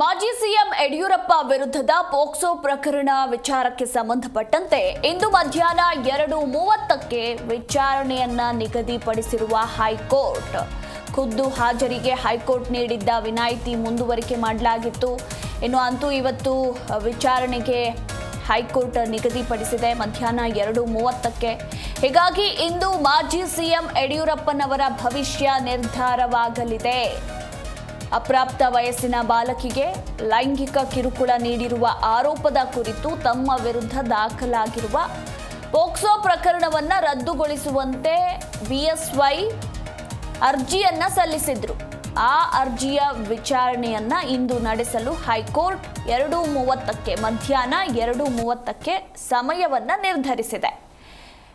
ಮಾಜಿ ಸಿಎಂ ಯಡಿಯೂರಪ್ಪ ವಿರುದ್ಧದ ಪೋಕ್ಸೋ ಪ್ರಕರಣ ವಿಚಾರಕ್ಕೆ ಸಂಬಂಧಪಟ್ಟಂತೆ ಇಂದು ಮಧ್ಯಾಹ್ನ ಎರಡು ಮೂವತ್ತಕ್ಕೆ ವಿಚಾರಣೆಯನ್ನ ನಿಗದಿಪಡಿಸಿರುವ ಹೈಕೋರ್ಟ್. ಖುದ್ದು ಹಾಜರಿಗೆ ಹೈಕೋರ್ಟ್ ನೀಡಿದ್ದ ವಿನಾಯಿತಿ ಮುಂದುವರಿಕೆ ಮಾಡಲಾಗಿತ್ತು. ಇನ್ನು ಅಂತೂ ಇವತ್ತು ವಿಚಾರಣೆಗೆ ಹೈಕೋರ್ಟ್ ನಿಗದಿಪಡಿಸಿದೆ ಮಧ್ಯಾಹ್ನ ಎರಡು ಮೂವತ್ತಕ್ಕೆ. ಹೀಗಾಗಿ ಇಂದು ಮಾಜಿ ಸಿಎಂ ಯಡಿಯೂರಪ್ಪನವರ ಭವಿಷ್ಯ ನಿರ್ಧಾರವಾಗಲಿದೆ. ಅಪ್ರಾಪ್ತ ವಯಸ್ಸಿನ ಬಾಲಕಿಗೆ ಲೈಂಗಿಕ ಕಿರುಕುಳ ನೀಡಿರುವ ಆರೋಪದ ಕುರಿತು ತಮ್ಮ ವಿರುದ್ಧ ದಾಖಲಾಗಿರುವ ಪೋಕ್ಸೋ ಪ್ರಕರಣವನ್ನ ರದ್ದುಗೊಳಿಸುವಂತೆ ಬಿಎಸ್ವೈ ಅರ್ಜಿಯನ್ನ ಸಲ್ಲಿಸಿದ್ರು. ಆ ಅರ್ಜಿಯ ವಿಚಾರಣೆಯನ್ನ ಇಂದು ನಡೆಸಲು ಹೈಕೋರ್ಟ್ ಎರಡು ಮೂವತ್ತಕ್ಕೆ ಮಧ್ಯಾಹ್ನ ಎರಡು ಮೂವತ್ತಕ್ಕೆ ಸಮಯವನ್ನ ನಿರ್ಧರಿಸಿದೆ.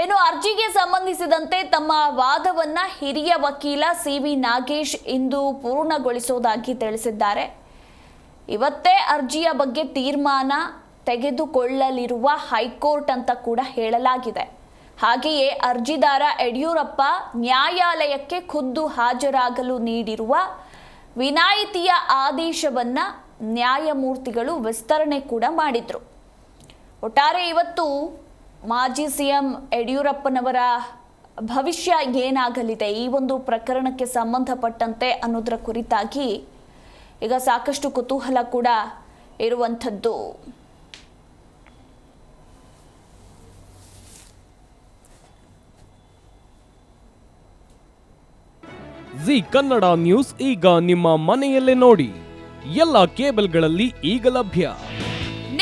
ಇನ್ನು ಅರ್ಜಿಗೆ ಸಂಬಂಧಿಸಿದಂತೆ ತಮ್ಮ ವಾದವನ್ನ ಹಿರಿಯ ವಕೀಲ ಸಿ ವಿ ನಾಗೇಶ್ ಇಂದು ಪೂರ್ಣಗೊಳಿಸುವುದಾಗಿ ತಿಳಿಸಿದ್ದಾರೆ. ಇವತ್ತೇ ಅರ್ಜಿಯ ಬಗ್ಗೆ ತೀರ್ಮಾನ ತೆಗೆದುಕೊಳ್ಳಲಿರುವ ಹೈಕೋರ್ಟ್ ಅಂತ ಕೂಡ ಹೇಳಲಾಗಿದೆ. ಹಾಗೆಯೇ ಅರ್ಜಿದಾರ ಯಡಿಯೂರಪ್ಪ ನ್ಯಾಯಾಲಯಕ್ಕೆ ಖುದ್ದು ಹಾಜರಾಗಲು ನೀಡಿರುವ ವಿನಾಯಿತಿಯ ಆದೇಶವನ್ನ ನ್ಯಾಯಮೂರ್ತಿಗಳು ವಿಸ್ತರಣೆ ಕೂಡ ಮಾಡಿದ್ರು. ಒಟ್ಟಾರೆ ಇವತ್ತು ಮಾಜಿ ಸಿಎಂ ಯಡಿಯೂರಪ್ಪನವರ ಭವಿಷ್ಯ ಏನಾಗಲಿದೆ? ಈ ಒಂದು ಪ್ರಕರಣಕ್ಕೆ ಸಂಬಂಧಪಟ್ಟಂತೆ ಅನ್ನೋದರ ಕುರಿತಾಗಿ ಈಗ ಸಾಕಷ್ಟು ಕುತೂಹಲ ಕೂಡ ಇರುವಂಥದ್ದು. ಜಿ ಕನ್ನಡ ನ್ಯೂಸ್ ಈಗ ನಿಮ್ಮ ಮನೆಯಲ್ಲೇ ನೋಡಿ. ಎಲ್ಲ ಕೇಬಲ್ಗಳಲ್ಲಿ ಈಗ ಲಭ್ಯ.